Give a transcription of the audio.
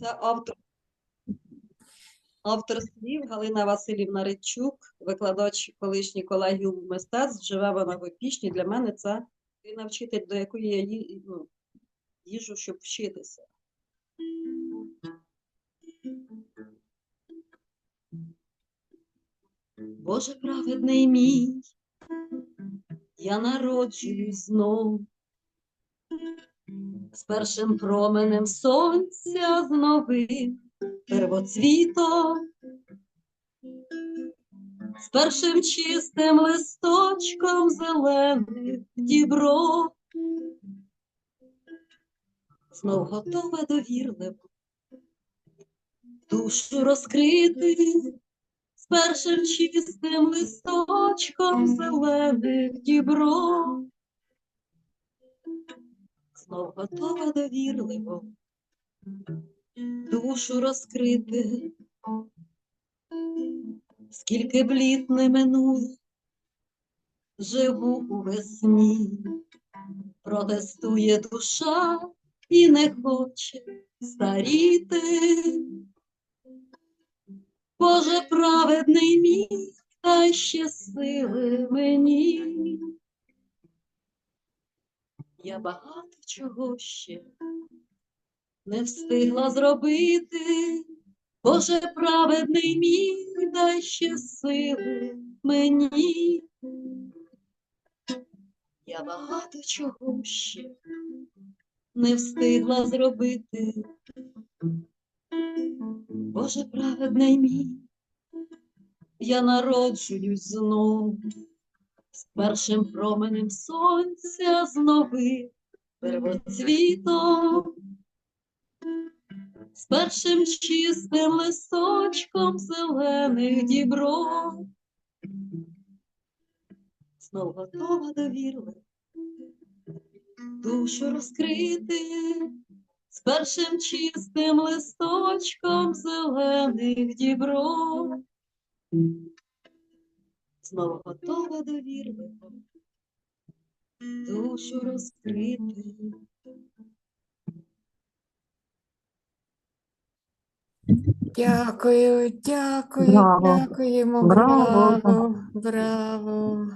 Це автор, автор слів Галина Васильівна Ричук, викладач колишній колегіум мистецтв, живе вона в Опішні. Для мене це людина вчитель, до якої я ну, їжу, щоб вчитися. Боже праведний мій, я народжуюсь знов. З першим променем сонця з новим первоцвітом, з першим чистим листочком зелених дібро, знов готова довірливо душу розкрити, з першим чистим листочком зелених дібро знов готова довірливо душу розкрити. Скільки б літ не минуло, живу у весні, протестує душа і не хоче старіти. Боже праведний мій, дай ще сили мені. Я багато чого ще не встигла зробити. Боже праведний мій, дай ще сили мені. Я багато чого ще не встигла зробити. Боже праведний мій, я народжуюсь знов з першим променем сонця з новим первоцвітом, з першим чистим листочком зелених дібров. Знов готова довірливо душу розкрити, з першим чистим листочком зелених дібров. Знову готова довірливо душу розкрити. Дякую, дякую, Браво. дякуємо. Браво. Браво, браво.